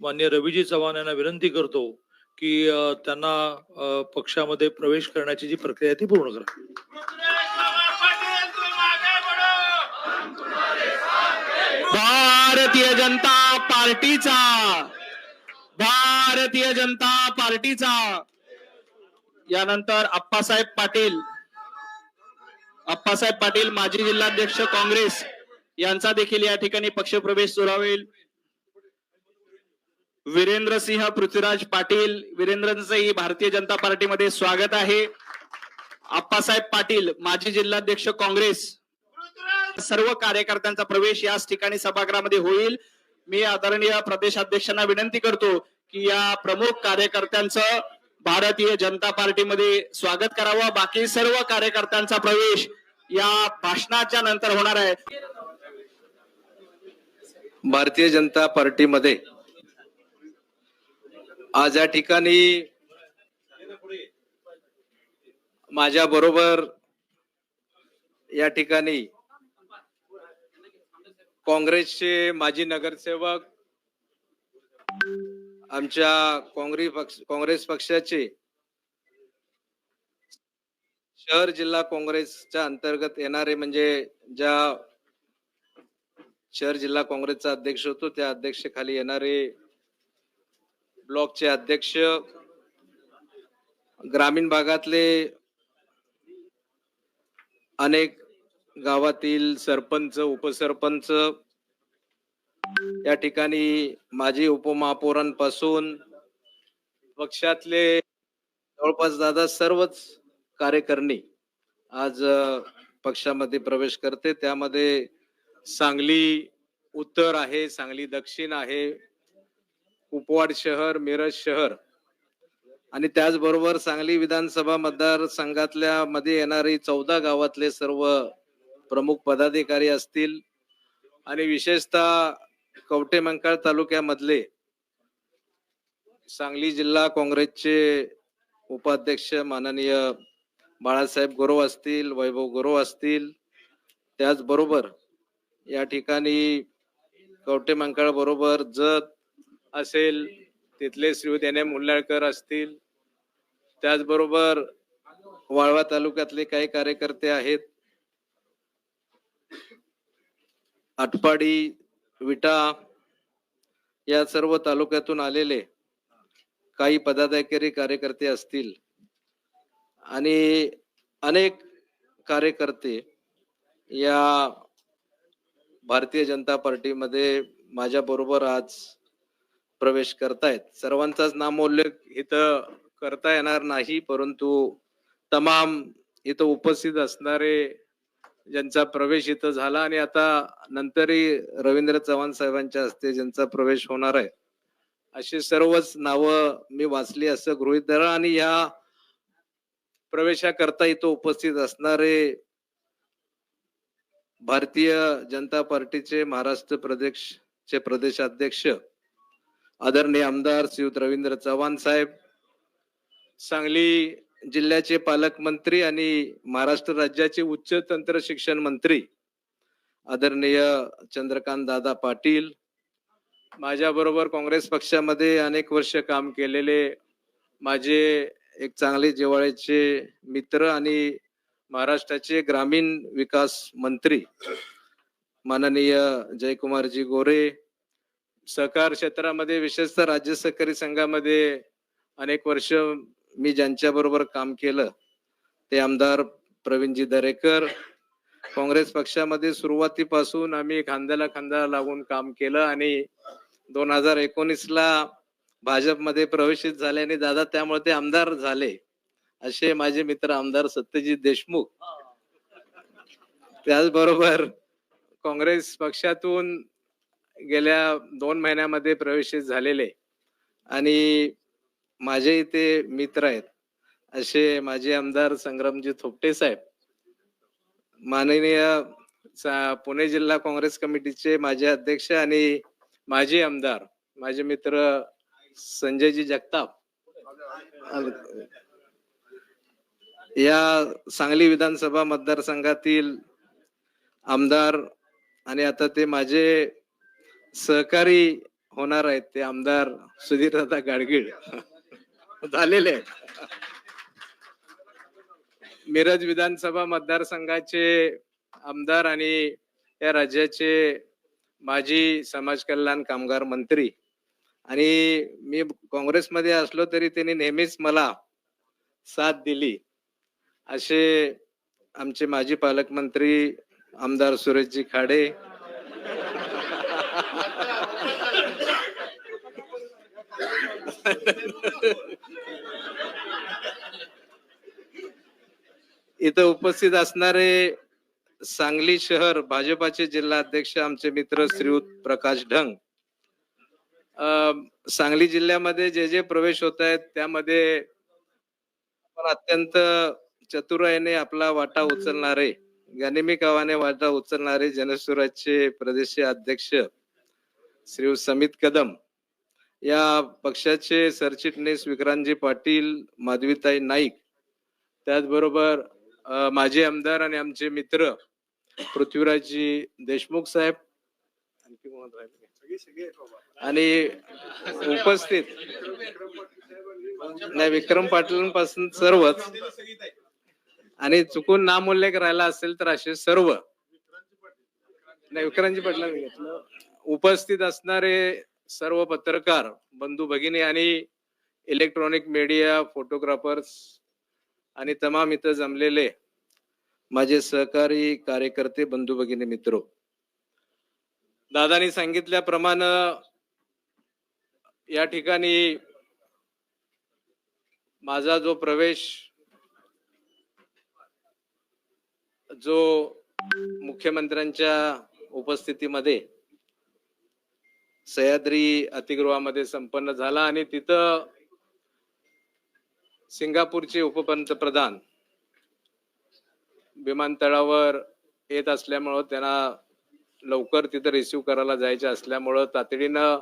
मान्य रवीजी चव्हाण यांना विनंती करतो की त्यांना पक्षामध्ये प्रवेश करण्याची जी प्रक्रिया आहे ती पूर्ण करा. भारतीय जनता पार्टीचा भारतीय जनता पार्टीचा. यानंतर अप्पासाहेब पाटील अप्पासाहेब पाटील माजी जिल्हाध्यक्ष काँग्रेस यांचा देखील या ठिकाणी पक्षप्रवेश सुरू होईल. वीरेंद्रसिंह पृथ्वीराज पाटील वीरेंद्रचंही भारतीय जनता पार्टीमध्ये स्वागत आहे. आप्पासाहेब पाटील माजी जिल्हाध्यक्ष काँग्रेस. सर्व कार्यकर्त्यांचा प्रवेश याच ठिकाणी सभागृहामध्ये होईल. मी आदरणीय प्रदेशाध्यक्षांना विनंती करतो की या प्रमुख कार्यकर्त्यांचं भारतीय जनता पार्टीमध्ये स्वागत करावं. बाकी सर्व कार्यकर्त्यांचा प्रवेश या भाषणाच्या नंतर होणार आहे. भारतीय जनता पार्टीमध्ये आज या ठिकाणी माझ्या बरोबर या ठिकाणी काँग्रेसचे माजी नगरसेवक आमच्या काँग्रेस पक्ष काँग्रेस पक्षाचे शहर जिल्हा काँग्रेसच्या अंतर्गत येणारे म्हणजे ज्या शहर जिल्हा काँग्रेसचा अध्यक्ष होतो त्या अध्यक्षाखाली येणारे ब्लॉकचे अध्यक्ष ग्रामीण भागातले अनेक गावातील सरपंच उपसरपंच या ठिकाणी माजी उपमहापौरांपासून पक्षातले जवळपास दादा सर्वच कार्यकर्णी आज पक्षामध्ये प्रवेश करते. त्यामध्ये सांगली उत्तर आहे सांगली दक्षिण आहे कुपवाड शहर मिरज शहर. आणि त्याचबरोबर सांगली विधानसभा मतदारसंघातल्या मध्ये येणारी चौदा गावातले सर्व प्रमुख पदाधिकारी असतील. आणि विशेषतः कवटे मंकाळ तालुक्यामधले सांगली जिल्हा काँग्रेसचे उपाध्यक्ष माननीय बाळासाहेब गुरव असतील वैभव गुरव असतील. त्याचबरोबर या ठिकाणी कवटे मंकाळ बरोबर जत असेल तिथले श्रीयुत एन एम मुल्लाळकर असतील. त्याचबरोबर वाळवा तालुक्यातले काही कार्यकर्ते आहेत. आटपाडी विटा या सर्व तालुक्यातून आलेले काही पदाधिकारी कार्यकर्ते असतील. आणि अनेक कार्यकर्ते या भारतीय जनता पार्टीमध्ये माझ्या बरोबर आज प्रवेश करतायत. सर्वांचाच नामोल्लेख इथं करता येणार नाही परंतु तमाम इथं उपस्थित असणारे ज्यांचा प्रवेश इथं झाला आणि आता नंतरही रवींद्र चव्हाण साहेबांच्या हस्ते ज्यांचा प्रवेश होणार आहे अशी सर्वच नावं मी वाचली असं गृहित धरा. आणि या प्रवेशाकरता इथं उपस्थित असणारे भारतीय जनता पार्टीचे महाराष्ट्र प्रदेशचे प्रदेशाध्यक्ष आदरणीय आमदार श्रीयुत रवींद्र चव्हाण साहेब सांगली जिल्ह्याचे पालकमंत्री आणि महाराष्ट्र राज्याचे उच्च तंत्र शिक्षण मंत्री आदरणीय चंद्रकांत दादा पाटील माझ्याबरोबर काँग्रेस पक्षामध्ये अनेक वर्ष काम केलेले माझे एक चांगले जिवाळ्याचे मित्र आणि महाराष्ट्राचे ग्रामीण विकास मंत्री माननीय जयकुमारजी गोरे सहकार क्षेत्रामध्ये विशेषतः राज्य सहकारी संघामध्ये अनेक वर्ष मी ज्यांच्या बरोबर काम केलं ते आमदार प्रवीणजी दरेकर. काँग्रेस पक्षामध्ये सुरुवातीपासून आम्ही खांद्याला खांदा लागून काम केलं आणि दोन हजार एकोणीस ला भाजपमध्ये प्रवेशित झाले आणि दादा त्यामुळे ते आमदार झाले असे माझे मित्र आमदार सत्यजित देशमुख. त्याचबरोबर काँग्रेस पक्षातून गेल्या दोन महिन्यामध्ये प्रवेशित झालेले आणि माझे इथे मित्र आहेत. असे माझे आमदार संग्रामजी थोपटे साहेब. माननीय पुणे जिल्हा काँग्रेस कमिटीचे माजी अध्यक्ष आणि माजी आमदार माझे मित्र संजयजी जगताप. या सांगली विधानसभा मतदारसंघातील आमदार आणि आता ते माझे सहकारी होणार आहेत ते आमदार सुधीरदादा गाडगीळ. झालेले आहेत. मिरज विधानसभा मतदारसंघाचे आमदार आणि या राज्याचे माजी समाज कल्याण कामगार मंत्री. आणि मी काँग्रेसमध्ये असलो तरी त्यांनी नेहमीच मला साथ दिली. असे आमचे माजी पालकमंत्री आमदार सुरेशजी खाडे इथं उपस्थित असणारे सांगली शहर भाजपाचे जिल्हा अध्यक्ष आमचे मित्र श्रीयुत प्रकाश ढंग. अं, सांगली जिल्ह्यामध्ये जे जे प्रवेश होत आहेत त्यामध्ये आपण अत्यंत चतुराईने आपला वाटा उचलणारे गनिमी गावाने वाटा उचलणारे जनसुराजचे प्रदेश अध्यक्ष श्री समित कदम या पक्षाचे सरचिटणीस विक्रांतजी पाटील माधवीताई नाईक त्याचबरोबर माझे आमदार आणि आमचे मित्र पृथ्वीराजजी देशमुख साहेब. आणखी कोण आणि उपस्थित नाही विक्रम पाटील सर्वच. आणि चुकून नामोल्लेख राहिला असेल तर असे सर्व. नाही विक्रांतजी पाटलांनी घेतलं. उपस्थित असणारे सर्व पत्रकार बंधू भगिनी आणि इलेक्ट्रॉनिक मीडिया फोटोग्राफर्स आणि तमाम इथं जमलेले माझे सहकारी कार्यकर्ते बंधू भगिनी मित्र. दादानी सांगितल्याप्रमाणे या ठिकाणी माझा जो प्रवेश जो मुख्यमंत्र्यांच्या उपस्थितीमध्ये सह्याद्री अतिगृहामध्ये संपन्न झाला आणि तिथं सिंगापूरचे उपपंतप्रधान विमानतळावर येत असल्यामुळं त्यांना लवकर तिथं रिसिव्ह करायला जायचं असल्यामुळं तातडीनं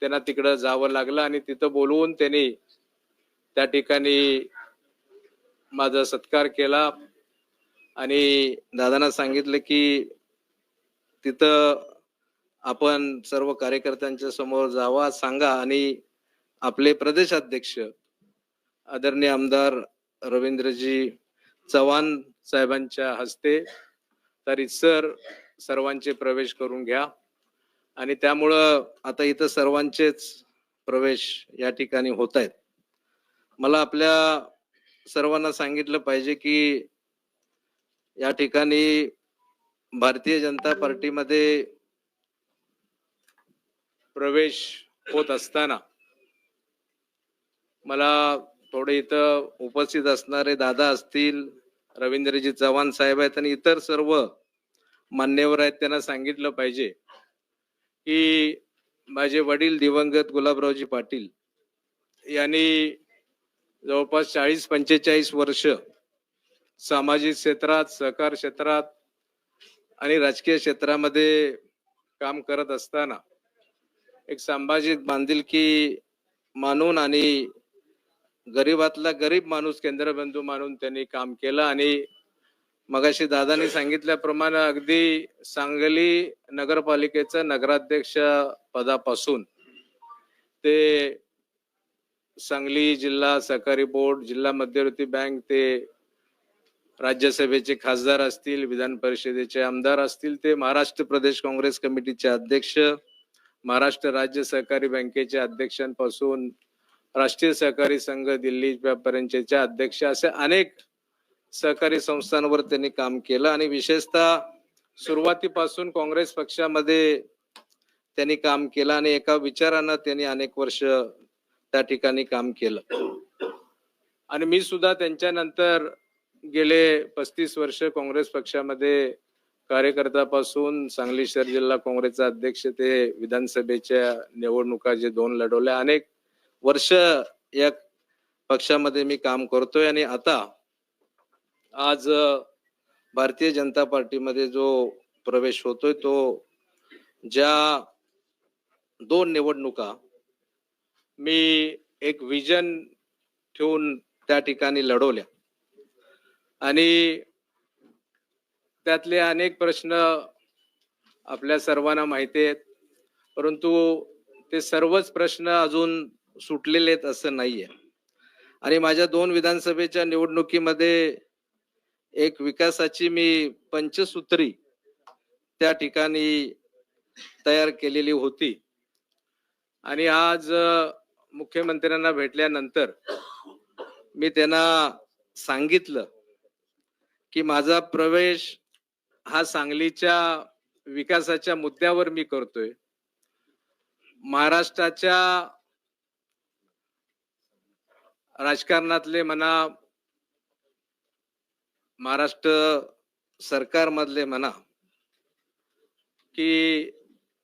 त्यांना तिकडं जावं लागलं आणि तिथं बोलवून त्यांनी त्या ठिकाणी माझा सत्कार केला. आणि दादांना सांगितलं की तिथं आपण सर्व कार्यकर्त्यांच्या समोर जावा सांगा आणि आपले प्रदेशाध्यक्ष आदरणीय आमदार रवींद्रजी चव्हाण साहेबांच्या हस्ते तर सर सर्वांचे प्रवेश करून घ्या. आणि त्यामुळं आता इथं सर्वांचेच प्रवेश या ठिकाणी होत आहेत मला आपल्या सर्वांना सांगितलं पाहिजे की या ठिकाणी भारतीय जनता पार्टीमध्ये प्रवेश होत असताना मला थोडे इथं उपस्थित असणारे दादा असतील रवींद्रजी चव्हाण साहेब आहेत आणि इतर सर्व मान्यवर आहेत त्यांना सांगितलं पाहिजे की माझे वडील दिवंगत गुलाबरावजी पाटील यांनी जवळपास चाळीस पंचेचाळीस वर्ष सामाजिक क्षेत्रात सहकार क्षेत्रात आणि राजकीय क्षेत्रामध्ये काम करत असताना एक सामाजिक बांधिलकी मानून आणि गरीबातला गरीब माणूस केंद्रबिंदू मानून त्यांनी काम केलं. आणि मगाशी दादानी सांगितल्याप्रमाणे अगदी सांगली नगरपालिकेचं नगराध्यक्ष पदापासून ते सांगली जिल्हा सहकारी बोर्ड जिल्हा मध्यवर्ती बँक ते राज्यसभेचे खासदार असतील विधान परिषदेचे आमदार असतील ते महाराष्ट्र प्रदेश काँग्रेस कमिटीचे अध्यक्ष महाराष्ट्र राज्य सहकारी बँकेचे अध्यक्षांपासून राष्ट्रीय सहकारी संघ दिल्ली पर्यंतचे अध्यक्ष असे अनेक सहकारी संस्थांवर त्यांनी काम केलं आणि विशेषतः सुरुवातीपासून काँग्रेस पक्षामध्ये त्यांनी काम केलं आणि एका विचारानं त्यांनी अनेक वर्ष त्या ठिकाणी काम केलं. आणि मी सुद्धा त्यांच्यानंतर गेले पस्तीस वर्ष काँग्रेस पक्षामध्ये कार्यकर्त्यापासून सांगली शहर जिल्हा काँग्रेसचा अध्यक्ष ते विधानसभेच्या निवडणुका जे दोन लढवल्या. अनेक वर्ष या पक्षामध्ये मी काम करतोय आणि आता आज भारतीय जनता पार्टीमध्ये जो प्रवेश होतोय तो ज्या दोन निवडणुका मी एक विजन ठेवून त्या ठिकाणी लढवल्या. आणि त्यातले अनेक प्रश्न आपल्या सर्वांना माहिती आहेत. परंतु ते सर्वच प्रश्न अजून सुटलेले आहेत असं नाहीये. आणि माझ्या दोन विधानसभेच्या निवडणुकीमध्ये एक विकासाची मी पंचसूत्री त्या ठिकाणी तयार केलेली होती. आणि आज मुख्यमंत्र्यांना भेटल्यानंतर मी त्यांना सांगितलं की माझा प्रवेश हा सांगलीच्या विकासाच्या मुद्द्यावर मी करतोय. महाराष्ट्राच्या राजकारणातले म्हणा महाराष्ट्र सरकारमधले म्हणा की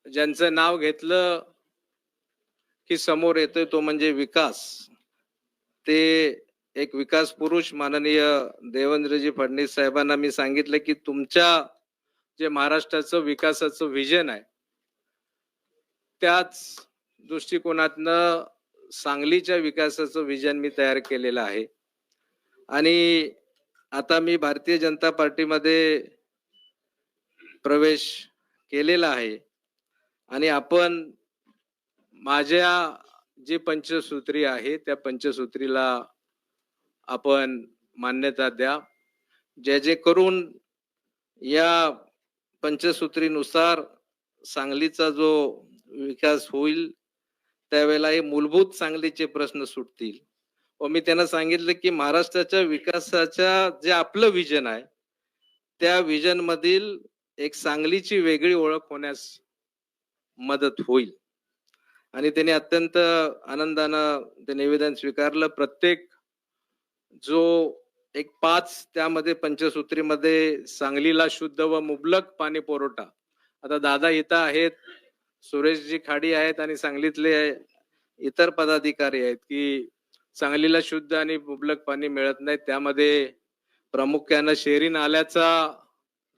ज्यांचं नाव घेतलं की समोर येतोय तो म्हणजे विकास. ते एक विकास पुरुष माननीय देवेंद्रजी फडणवीस साहेबांना मी सांगितलं की तुमच्या जे महाराष्ट्राचं विकासाचं विजन आहे त्याच दृष्टिकोनातनं सांगलीच्या विकासाचं विजन मी तयार केलेलं आहे. आणि आता मी भारतीय जनता पार्टीमध्ये प्रवेश केलेला आहे. आणि आपण माझ्या जी पंचसूत्री आहे त्या पंचसूत्रीला आपण मान्यता द्या. जे जे करून या पंचसूत्रीनुसार सांगलीचा जो विकास होईल त्यावेळेला हे मूलभूत सांगलीचे प्रश्न सुटतील. व मी त्यांना सांगितलं की महाराष्ट्राच्या विकासाच्या जे आपलं विजन आहे त्या विजन मधील एक सांगलीची वेगळी ओळख होण्यास मदत होईल. आणि त्यांनी अत्यंत आनंदानं ते निवेदन स्वीकारलं. प्रत्येक जो एक पाच त्यामध्ये पंचसूत्रीमध्ये सांगलीला शुद्ध व मुबलक पाणी पुरवठा. आता दादा इथं आहेत सुरेशजी खाडी आहेत आणि सांगलीतले इतर पदाधिकारी आहेत की सांगलीला शुद्ध आणि मुबलक पाणी मिळत नाही. त्यामध्ये प्रामुख्यानं शेरी नाल्याचा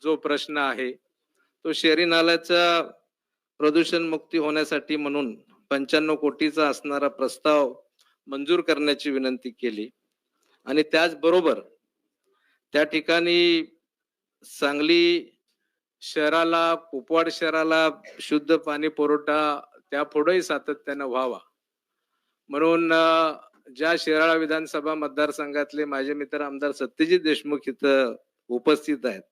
जो प्रश्न आहे तो शेरी नाल्याचा प्रदूषण मुक्ती होण्यासाठी म्हणून पंच्याण्णव कोटीचा असणारा प्रस्ताव मंजूर करण्याची विनंती केली. आणि त्याचबरोबर त्या ठिकाणी सांगली शहराला कुपवाड शहराला शुद्ध पाणी पुरवठा त्या पुढेही सातत्यानं व्हावा. म्हणून ज्या शिराळा विधानसभा मतदारसंघातले माझे मित्र आमदार सत्यजित देशमुख इथं उपस्थित आहेत.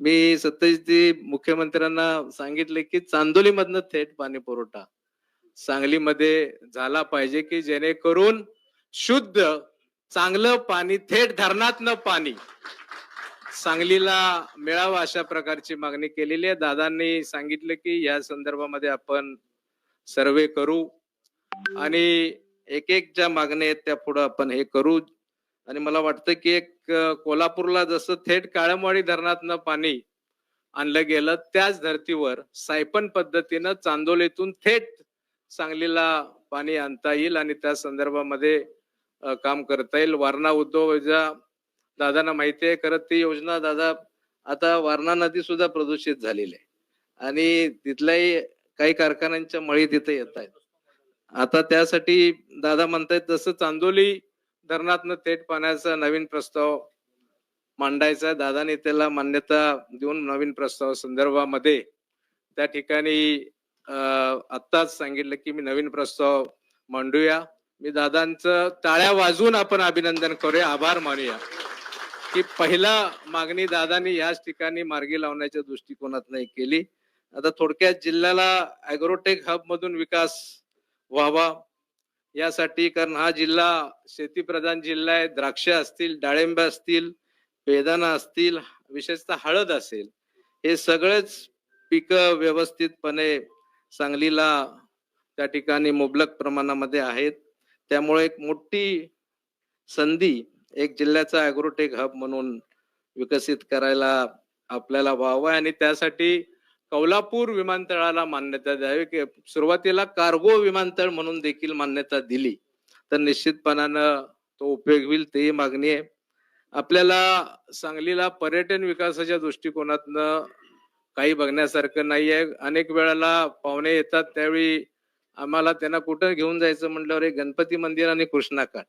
मी सत्यजित मुख्यमंत्र्यांना सांगितले की चांदोलीमधनं थेट पाणी पुरवठा सांगलीमध्ये झाला पाहिजे की जेणेकरून शुद्ध चांगलं पाणी थेट धरणातनं पाणी. सांगलीला मिळावं अशा प्रकारची मागणी केलेली आहे. दादांनी सांगितलं की या संदर्भामध्ये आपण सर्वे करू आणि एक एक ज्या मागण्या आहेत त्या पुढे आपण हे करू. आणि मला वाटतं की एक कोल्हापूरला जसं थेट काळमवाडी धरणातनं पाणी आणलं गेलं त्याच धर्तीवर सायपन पद्धतीनं चांदोलीतून थेट सांगलीला पाणी आणता येईल आणि त्या संदर्भामध्ये काम करता येईल. वारणा उद्योग योजना दादांना माहिती आहे खरं ती योजना दादा आता वारणा नदी सुद्धा प्रदूषित झालेली आहे. आणि तिथल्याही काही कारखान्यांच्या मळी तिथे येत आहेत. आता त्यासाठी दादा म्हणतायत जसं चांदोली धरणातनं थेट पाण्याचा नवीन प्रस्ताव मांडायचा आहे. दादाने त्याला मान्यता देऊन नवीन प्रस्ताव संदर्भामध्ये त्या ठिकाणी अं, आत्ताच सांगितलं की मी नवीन प्रस्ताव मांडूया. मी दादांचं टाळ्या वाजवून आपण अभिनंदन करूया आभार मानूया. की पहिला मागणी दादांनी याच ठिकाणी मार्गी लावण्याच्या दृष्टिकोनात नाही केली. आता थोडक्यात जिल्ह्याला अॅग्रोटेक हब मधून विकास व्हावा यासाठी कारण हा जिल्हा शेतीप्रधान जिल्हा आहे द्राक्ष असतील डाळिंब असतील बेदाना असतील विशेषतः हळद असेल. हे सगळेच पिकं व्यवस्थितपणे सांगलीला त्या ठिकाणी मुबलक प्रमाणामध्ये आहेत. त्यामुळे एक मोठी संधी एक जिल्ह्याचा अॅग्रोटेक हब म्हणून विकसित करायला आपल्याला व्हावं आणि त्यासाठी कौलापूर विमानतळाला मान्यता द्यावी. की सुरुवातीला कार्गो विमानतळ म्हणून देखील मान्यता दिली. तर निश्चितपणानं तो उपयोग होईल तेही मागणी आहे. आपल्याला सांगलीला पर्यटन विकासाच्या दृष्टिकोनातनं काही बघण्यासारखं नाही आहे अनेक वेळेला पाहुणे येतात त्यावेळी आम्हाला त्यांना कुठं घेऊन जायचं म्हटल्यावर एक गणपती मंदिर आणि कृष्णाकाठ.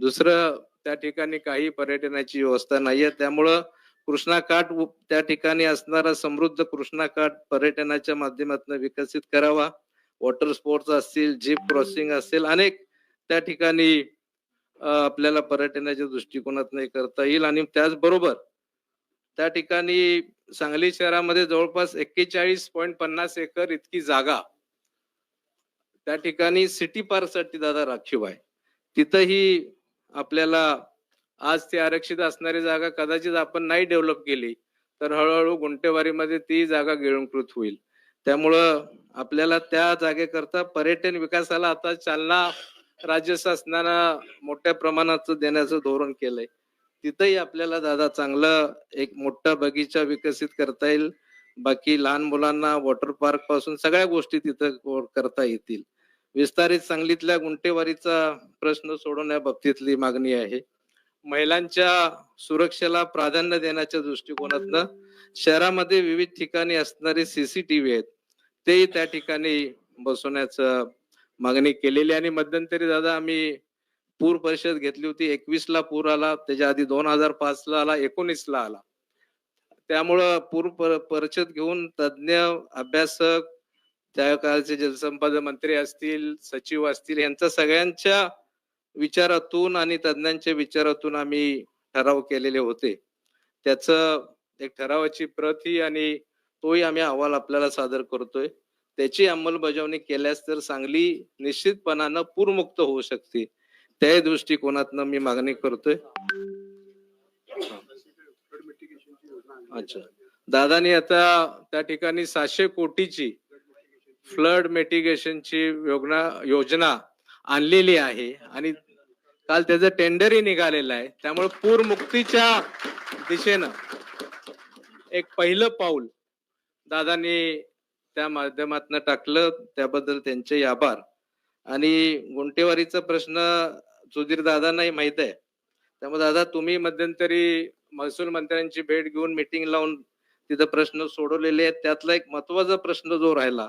दुसरं त्या ठिकाणी काही पर्यटनाची व्यवस्था नाहीये. त्यामुळं कृष्णाकाठ त्या ठिकाणी असणारा समृद्ध कृष्णाकाठ पर्यटनाच्या माध्यमातून विकसित करावा. वॉटर स्पोर्ट्स असतील जीप क्रॉसिंग असेल अनेक त्या ठिकाणी आपल्याला पर्यटनाच्या दृष्टिकोनातून करता येईल. आणि त्याचबरोबर त्या ठिकाणी सांगली शहरामध्ये जवळपास एक्केचाळीस पॉईंट पन्नास एकर इतकी जागा त्या ठिकाणी सिटी पार्कसाठी दादा राखीव आहे. तिथंही आपल्याला आज ती आरक्षित असणारी जागा कदाचित आपण नाही डेव्हलप केली तर हळूहळू गुंटेवारीमध्ये ती जागा गिळंकृत होईल. त्यामुळं आपल्याला त्या जागेकरता पर्यटन विकासाला आता चालना राज्य शासनानं मोठ्या प्रमाणात देण्याचं धोरण केलंय. तिथंही आपल्याला दादा चांगलं एक मोठा बगीचा विकसित करता येईल. बाकी लहान मुलांना वॉटर पार्कपासून सगळ्या गोष्टी तिथं करता येतील. विस्तारित सांगलीतल्या गुंटेवारीचा प्रश्न सोडवण्याबाबतीतली मागणी आहे. महिलांच्या सुरक्षेला प्राधान्य देण्याच्या दृष्टिकोनातनं शहरामध्ये विविध ठिकाणी असणारे सीसीटीव्ही आहेत. तेही त्या ठिकाणी बसवण्याचं मागणी केलेली आणि मध्यंतरी दादा आम्ही पूर परिषद घेतली होती. एकवीस ला पूर आला. त्याच्या आधी दोन हजार पाच ला आला. एकोणीस ला आला. त्यामुळं पूर परिषद घेऊन तज्ज्ञ अभ्यासक त्या काळचे जलसंपदा मंत्री असतील सचिव असतील यांचा सगळ्यांच्या विचारातून आणि तज्ज्ञांच्या विचारातून आम्ही ठराव केलेले होते. त्याच एक ठरावाची प्रत ही आणि तोही आम्ही अहवाल आपल्याला सादर करतोय. त्याची अंमलबजावणी केल्यास तर सांगली निश्चितपणानं पूरमुक्त होऊ शकते. त्याही दृष्टिकोनातनं मी मागणी करतोय. अच्छा. दादानी आता त्या ठिकाणी सातशे कोटीची फ्लड मेटिगेशनची योजना योजना आणलेली आहे आणि काल त्याचं टेंडरही निघालेलं आहे. त्यामुळे पूरमुक्तीच्या दिशेनं एक पहिलं पाऊल दादानी त्या माध्यमातून टाकलं. त्याबद्दल त्यांचे आभार. आणि गुंटेवारीचा प्रश्न सुधीर दादांनाही माहीत आहे. त्यामुळे दादा तुम्ही मध्यंतरी महसूल मंत्र्यांची भेट घेऊन मिटिंग लावून तिथं प्रश्न सोडवलेले आहेत. त्यातला एक महत्त्वाचा प्रश्न जो राहिला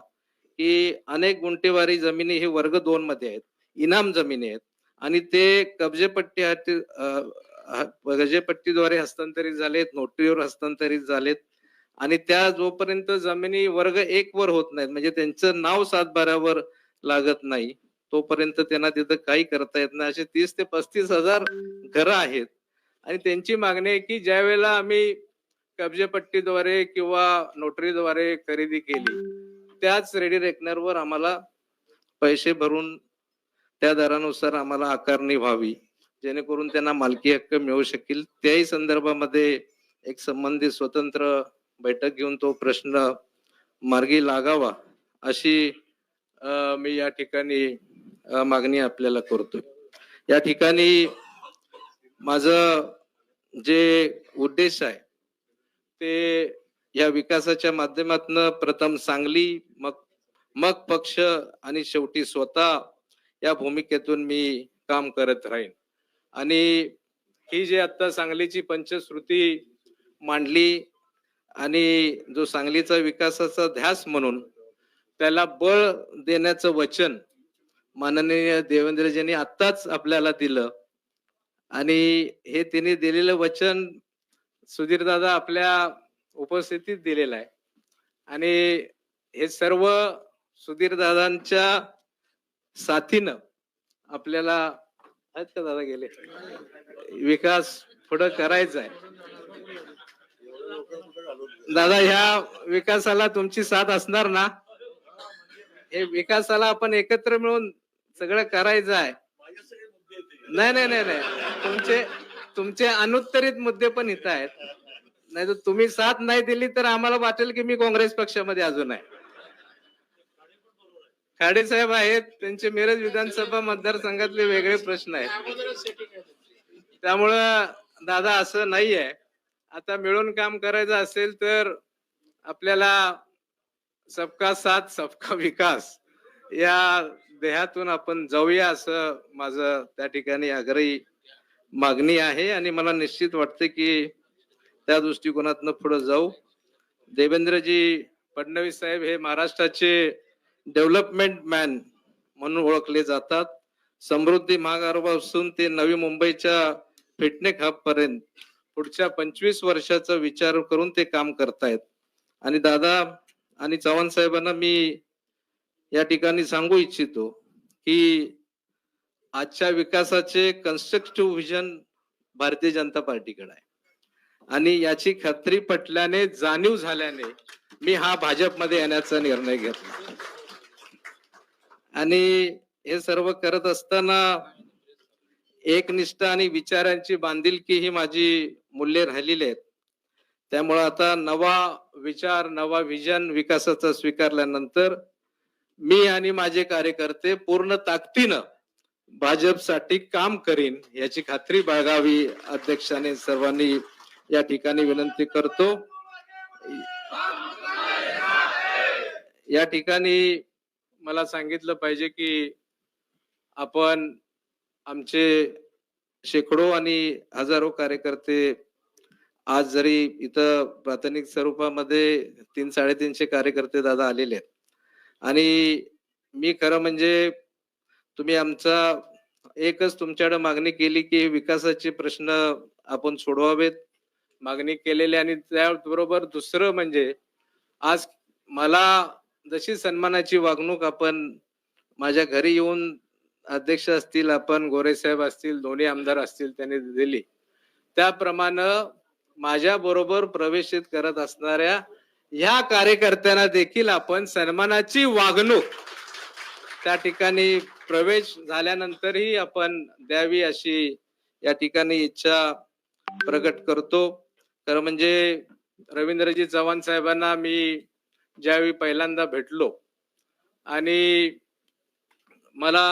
की अनेक गुंटेवारी जमिनी हे वर्ग दोन मध्ये आहेत. इनाम जमिनी आहेत. आणि ते कब्जेपट्टी गजेपट्टीद्वारे हस्तांतरित झालेत नोटरीवर हस्तांतरित झालेत. आणि त्या जोपर्यंत जमिनी वर्ग एक वर होत नाहीत म्हणजे त्यांचं नाव सातबाऱ्यावर लागत नाही तोपर्यंत त्यांना तिथं काही करता येत नाही. असे तीस ते पस्तीस हजार घरं आहेत. आणि त्यांची मागणी आहे की ज्या वेळेला आम्ही कब्जेपट्टीद्वारे किंवा नोटरीद्वारे खरेदी केली त्याच रेडी रेकनरवर आम्हाला पैसे भरून त्या दरानुसार आम्हाला आकारणी व्हावी जेणेकरून त्यांना मालकी हक्क मिळू शकेल. त्याही संदर्भामध्ये एक संबंधित स्वतंत्र बैठक घेऊन तो प्रश्न मार्गी लागावा अशी मी या ठिकाणी मागणी आपल्याला करतोय. या ठिकाणी माझं जे उद्देश आहे ते या विकासाच्या माध्यमातून प्रथम सांगली मग मग पक्ष आणि शेवटी स्वतः या भूमिकेतून मी काम करत राहीन. आणि ही जी आता सांगलीची पंचश्रुती मांडली आणि जो सांगलीचा विकासाचा ध्यास म्हणून त्याला बळ देण्याचं वचन माननीय देवेंद्रजींनी आत्ताच आपल्याला दिलं आणि हे तिने दिलेलं वचन सुधीर दादा आपल्या उपस्थितीत दिलेलं आहे. आणि हे सर्व सुधीर दादांच्या साथीनं आपल्याला आहेत का दादा गेले? विकास पुढं करायचा आहे. दादा ह्या विकासाला तुमची साथ असणार ना? हे विकासाला आपण एकत्र मिळून सगळं करायचं आहे. नाही नाही नाही नाही. तुमचे तुमचे अनुत्तरित मुद्दे पण इथं आहेत. नाही तर तुम्ही साथ नाही दिली तर आम्हाला वाटेल की मी काँग्रेस पक्षामध्ये अजून आहे. खाडे साहेब आहेत त्यांचे मिरज विधानसभा मतदारसंघातले वेगळे प्रश्न आहेत. त्यामुळं दादा असं नाही आहे आता मिळून काम करायचं असेल तर आपल्याला सबका साथ सबका विकास या देहातून आपण जाऊया असं माझं त्या ठिकाणी आग्रही मागणी आहे आणि मला निश्चित वाटते की त्या दृष्टिकोनातनं पुढे जाऊ. देवेंद्रजी फडणवीस साहेब हे महाराष्ट्राचे डेव्हलपमेंट मॅन म्हणून ओळखले जातात. समृद्धी महामार्गापासून ते नवी मुंबईच्या फिटनेक हब पर्यंत पुढच्या पंचवीस वर्षाचा विचार करून ते काम करतायत. आणि दादा आणि चव्हाण साहेबांना मी या ठिकाणी सांगू इच्छितो की आजच्या विकासाचे कन्स्ट्रक्टिव्ह व्हिजन भारतीय जनता पार्टीकडे आहे. आणि याची खात्री पटल्याने जाणीव झाल्याने मी हा भाजपमध्ये येण्याचा निर्णय घेतला. आणि हे सर्व करत असताना एकनिष्ठा आणि विचारांची बांधिलकी ही माझी मूल्ये राहिलेली आहेत. त्यामुळे आता नवा विचार नवा विजन विकासाचा स्वीकारल्यानंतर मी आणि माझे कार्यकर्ते पूर्ण ताकदीनं भाजपसाठी काम करीन याची खात्री बाळगावी अध्यक्षाने सर्वांनी या ठिकाणी विनंती करतो. या ठिकाणी मला सांगितलं पाहिजे की आपण आमचे शेकडो आणि हजारो कार्यकर्ते आज जरी इथं प्राथमिक स्वरूपामध्ये तीन साडेतीनशे कार्यकर्ते दादा आलेले आहेत आणि मी खरं म्हणजे तुम्ही आमचा एकच तुमच्याकडे मागणी केली की विकासाचे प्रश्न आपण सोडवावेत. मागणी केलेली आणि त्याबरोबर दुसरं म्हणजे आज मला जशी सन्मानाची वागणूक आपण माझ्या घरी येऊन अध्यक्ष असतील आपण गोरे साहेब असतील दोन्ही आमदार असतील त्यांनी दिली. त्याप्रमाणे माझ्या बरोबर प्रवेशित करत असणाऱ्या ह्या कार्यकर्त्यांना देखील आपण सन्मानाची वागणूक त्या ठिकाणी प्रवेश झाल्यानंतरही आपण द्यावी अशी या ठिकाणी इच्छा प्रकट करतो. तर म्हणजे रवींद्रजी चव्हाण साहेबांना मी ज्यावेळी पहिल्यांदा भेटलो आणि मला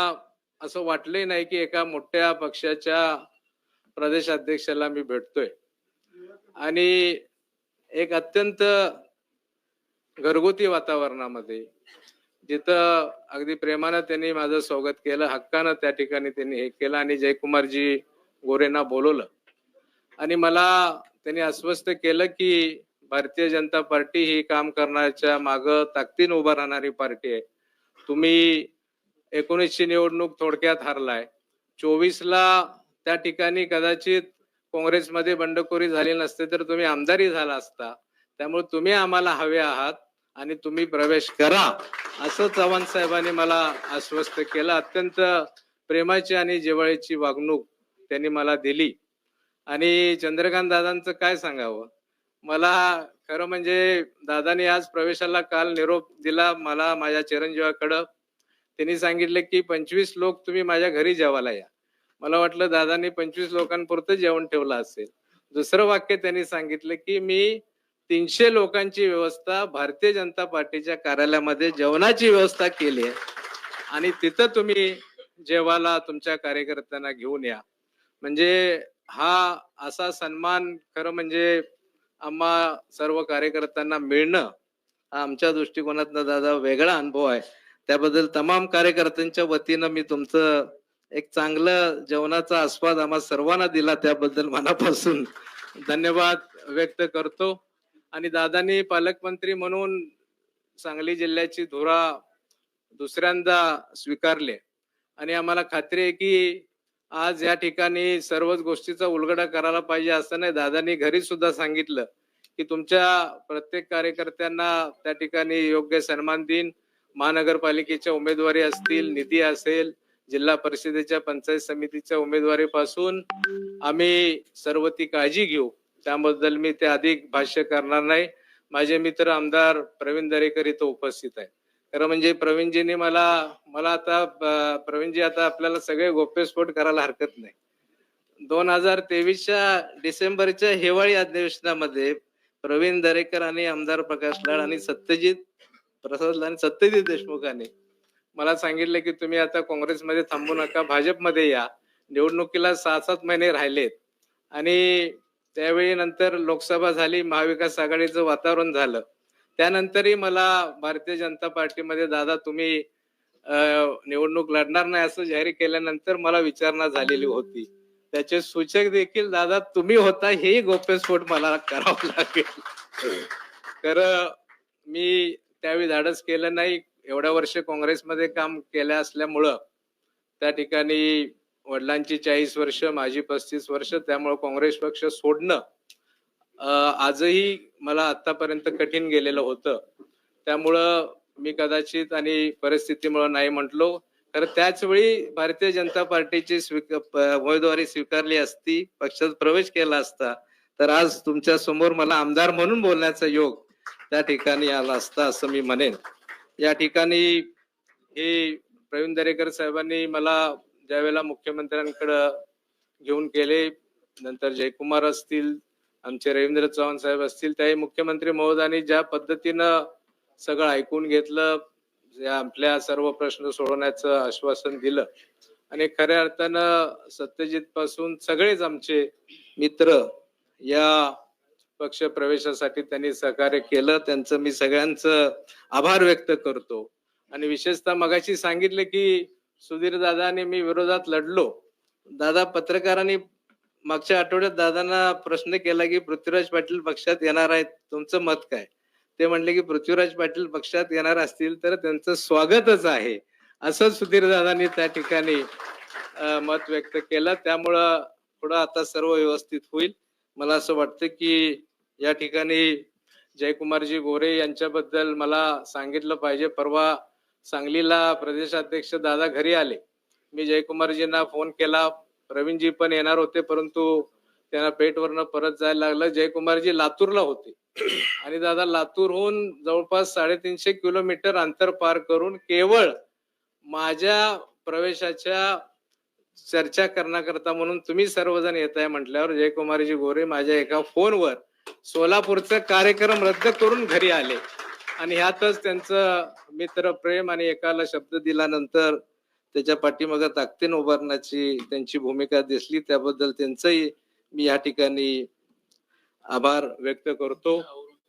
असं वाटलंही नाही की एका मोठ्या पक्षाच्या प्रदेशाध्यक्षाला मी भेटतोय. आणि एक अत्यंत घरगुती वातावरणामध्ये. जिथं अगदी प्रेमानं त्यांनी माझं स्वागत केलं हक्कानं त्या ठिकाणी त्यांनी हे केलं आणि जयकुमारजी गोरेंना बोलवलं. आणि मला त्यांनी अस्वस्थ केलं की भारतीय जनता पार्टी ही काम करण्याच्या माग ताकदीनं उभं राहणारी पार्टी आहे. तुम्ही एकोणीसची निवडणूक थोडक्यात हरलाय. चोवीसला त्या ठिकाणी कदाचित काँग्रेसमध्ये बंडखोरी झाली नसते तर तुम्ही आमदारी झाला असता. त्यामुळे तुम्ही आम्हाला हवे आहात आणि तुम्ही प्रवेश करा. असं चव्हाण साहेबांनी मला आश्वस्त केलं. अत्यंत प्रेमाची आणि जिवाळीची वागणूक त्यांनी मला दिली. आणि चंद्रकांत दादांचं काय सांगावं? मला खरं म्हणजे दादानी आज प्रवेशाला काल निरोप दिला मला माझ्या चिरंजीवाकडं. त्यांनी सांगितलं की पंचवीस लोक तुम्ही माझ्या घरी जेवायला या. मला वाटलं दादानी पंचवीस लोकांपुरतं जेवण ठेवलं असेल. दुसरं वाक्य त्यांनी सांगितलं की मी तीनशे लोकांची व्यवस्था भारतीय जनता पार्टीच्या कार्यालयामध्ये जेवणाची व्यवस्था केली आहे. आणि तिथं तुम्ही जेवायला तुमच्या कार्यकर्त्यांना घेऊन या. म्हणजे हा असा सन्मान खरं म्हणजे आम्हा सर्व कार्यकर्त्यांना मिळणं हा आमच्या दृष्टिकोनातनं दादा वेगळा अनुभव आहे. त्याबद्दल तमाम कार्यकर्त्यांच्या वतीनं मी तुमचं एक चांगलं जेवणाचा आस्वाद आम्हा सर्वांना दिला त्याबद्दल मनापासून धन्यवाद व्यक्त करतो. आणि दादांनी पालकमंत्री म्हणून सांगली जिल्ह्याची धुरा दुसऱ्यांदा स्वीकारले. आणि आम्हाला खात्री आहे की आज या ठिकाणी सर्वच गोष्टीचा उलगडा करायला पाहिजे असं नाही. दादांनी घरी सुद्धा सांगितलं की तुमच्या प्रत्येक कार्यकर्त्यांना त्या ठिकाणी योग्य सन्मान देईन. महानगरपालिकेच्या उमेदवारी असतील निधी असेल जिल्हा परिषदेच्या पंचायत समितीच्या उमेदवारीपासून आम्ही सर्व ती काळजी घेऊ. त्याबद्दल मी ते अधिक भाष्य करणार नाही. माझे मित्र आमदार प्रवीण दरेकर इथं उपस्थित आहे खरं म्हणजे प्रवीणजींनी मला मला आता प्रवीणजी आता आपल्याला सगळे गोप्यस्फोट करायला हरकत नाही. दोन हजार तेवीसच्या डिसेंबरच्या हिवाळी अधिवेशनामध्ये प्रवीण दरेकर आणि आमदार प्रकाश लाड आणि सत्यजित प्रसाद लाड आणि सत्यजित देशमुखांनी मला सांगितलं की तुम्ही आता काँग्रेसमध्ये थांबू नका भाजपमध्ये या. निवडणुकीला सहा सात महिने राहिलेत. आणि त्यावेळी नंतर लोकसभा झाली महाविकास आघाडीचं वातावरण झालं. त्यानंतरही मला भारतीय जनता पार्टीमध्ये दादा तुम्ही निवडणूक लढणार नाही असं जाहीर केल्यानंतर मला विचारणा झालेली होती. त्याचे सूचक देखील दादा तुम्ही होता हेही गोप्यस्फोट मला करावं लागेल. तर मी त्यावेळी धाडस केलं नाही. एवढ्या वर्ष काँग्रेसमध्ये काम केलं असल्यामुळं त्या ठिकाणी वडिलांची चाळीस वर्ष माझी पस्तीस वर्ष त्यामुळे काँग्रेस पक्ष सोडणं आजही मला आतापर्यंत कठीण गेलेलं होतं. त्यामुळं मी कदाचित आणि परिस्थितीमुळे नाही म्हटलो. तर त्याच वेळी भारतीय जनता पार्टीची स्वीकार उमेदवारी स्वीकारली असती पक्षात प्रवेश केला असता तर आज तुमच्यासमोर मला आमदार म्हणून बोलण्याचा योग त्या ठिकाणी आला असता असं मी म्हणेन. या ठिकाणी हे प्रवीण दरेकर साहेबांनी मला ज्यावेळेला मुख्यमंत्र्यांकडं घेऊन गेले नंतर जयकुमार असतील आमचे रवींद्र चव्हाण साहेब असतील त्याही मुख्यमंत्री महोदयांनी ज्या पद्धतीनं सगळं ऐकून घेतलं आपल्या सर्व प्रश्न सोडवण्याचं आश्वासन दिलं आणि खऱ्या अर्थानं सत्यजित पासून सगळेच आमचे मित्र या पक्ष प्रवेशासाठी त्यांनी सहकार्य केलं. त्यांचं मी सगळ्यांचं आभार व्यक्त करतो. आणि विशेषतः मगाशी सांगितलं की सुधीर दादाने मी विरोधात लढलो. दादा पत्रकारांनी मागच्या आठवड्यात दादांना प्रश्न केला की पृथ्वीराज पाटील पक्षात येणार आहेत तुमचं मत काय? ते म्हणले की पृथ्वीराज पाटील पक्षात येणार असतील तर त्यांचं स्वागतच आहे. असं सुधीर दादांनी त्या ठिकाणी मत व्यक्त केलं. त्यामुळं पुढं आता सर्व व्यवस्थित होईल. मला असं वाटतं की या ठिकाणी जयकुमारजी गोरे यांच्याबद्दल मला सांगितलं पाहिजे. परवा सांगलीला प्रदेशाध्यक्ष दादा घरी आले. मी जयकुमारजींना फोन केला. प्रवीणजी पण येणार होते परंतु त्यांना पेटवरनं परत जायला लागलं. जयकुमारजी लातूरला होते. आणि दादा लातूरहून जवळपास साडेतीनशे किलोमीटर अंतर पार करून केवळ माझ्या प्रवेशाच्या चर्चा करण्याकरता म्हणून तुम्ही सर्वजण येत आहे म्हटल्यावर जयकुमारजी गोरे माझ्या एका फोनवर सोलापूरचा कार्यक्रम रद्द करून घरी आले. आणि ह्यातच त्यांचं मित्र प्रेम आणि एकाला शब्द दिल्यानंतर त्याच्या पाठीमागं ताकदीन उभारण्याची त्यांची भूमिका दिसली. त्याबद्दल त्यांचंही मी या ठिकाणी आभार व्यक्त करतो.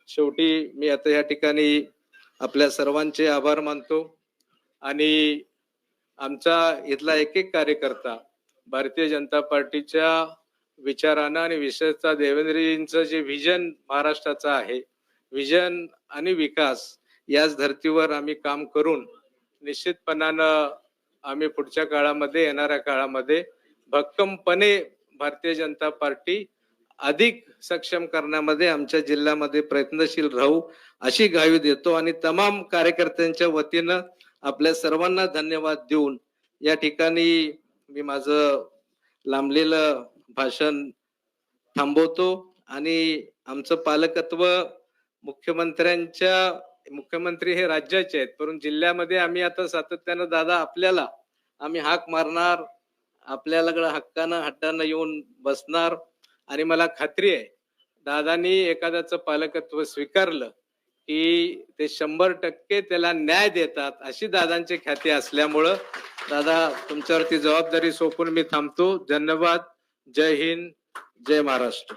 शेवटी मी आता या ठिकाणी आपल्या सर्वांचे आभार मानतो. आणि आमचा इथला एक एक कार्यकर्ता भारतीय जनता पार्टीच्या विचारानं आणि विशेषतः देवेंद्रजींचं जे व्हिजन महाराष्ट्राचं आहे व्हिजन आणि विकास याच धर्तीवर आम्ही काम करून निश्चितपणानं आम्ही पुढच्या काळामध्ये येणाऱ्या काळामध्ये भक्कमपणे भारतीय जनता पार्टी अधिक सक्षम करण्यामध्ये आमच्या जिल्ह्यामध्ये प्रयत्नशील राहू अशी गावी देतो आणि तमाम कार्यकर्त्यांच्या वतीनं आपल्या सर्वांना धन्यवाद देऊन या ठिकाणी मी माझं लांबलेलं भाषण थांबवतो आणि आमचं पालकत्व मुख्यमंत्र्यांच्या मुख्यमंत्री हे राज्याचे आहेत परंतु जिल्ह्यामध्ये आम्ही आता सातत्यानं दादा आपल्याला आम्ही हाक मारणार आपल्याला हक्कानं हट्टानं येऊन बसणार आणि मला खात्री आहे दादानी एखाद्याचं पालकत्व स्वीकारलं की ते शंभर टक्के त्याला न्याय देतात अशी दादांची ख्याती असल्यामुळं दादा तुमच्यावरती जबाबदारी सोपून मी थांबतो. धन्यवाद. जय हिंद. जय महाराष्ट्र.